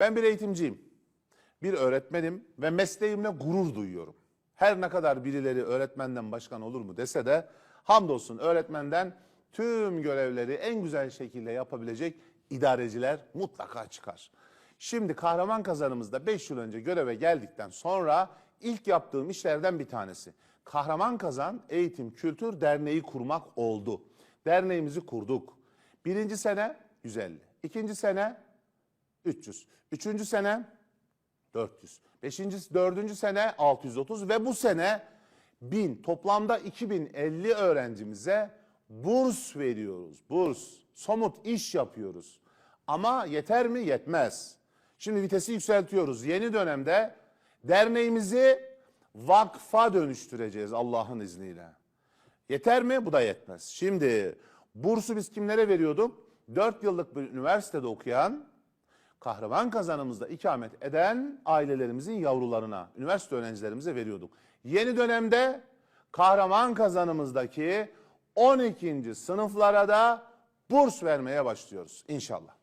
Ben bir eğitimciyim. Bir öğretmenim ve mesleğimle gurur duyuyorum. Her ne kadar birileri öğretmenden başkan olur mu dese de hamdolsun öğretmenden tüm görevleri en güzel şekilde yapabilecek idareciler mutlaka çıkar. Şimdi kahraman kazanımızda 5 yıl önce göreve geldikten sonra ilk yaptığım işlerden bir tanesi. Kahraman Kazan Eğitim Kültür Derneği kurmak oldu. Derneğimizi kurduk. Birinci sene 150. İkinci sene 300. Üçüncü sene 400. Beşinci, dördüncü sene 630 ve bu sene 1000 toplamda 2050 öğrencimize burs veriyoruz. Burs. Somut iş yapıyoruz. Ama yeter mi? Yetmez. Şimdi vitesi yükseltiyoruz. Yeni dönemde derneğimizi vakfa dönüştüreceğiz Allah'ın izniyle. Yeter mi? Bu da yetmez. Şimdi bursu biz kimlere veriyorduk? 4 yıllık bir üniversitede okuyan, kahraman kazanımızda ikamet eden ailelerimizin yavrularına, üniversite öğrencilerimize veriyorduk. Yeni dönemde kahraman kazanımızdaki 12. sınıflara da burs vermeye başlıyoruz inşallah.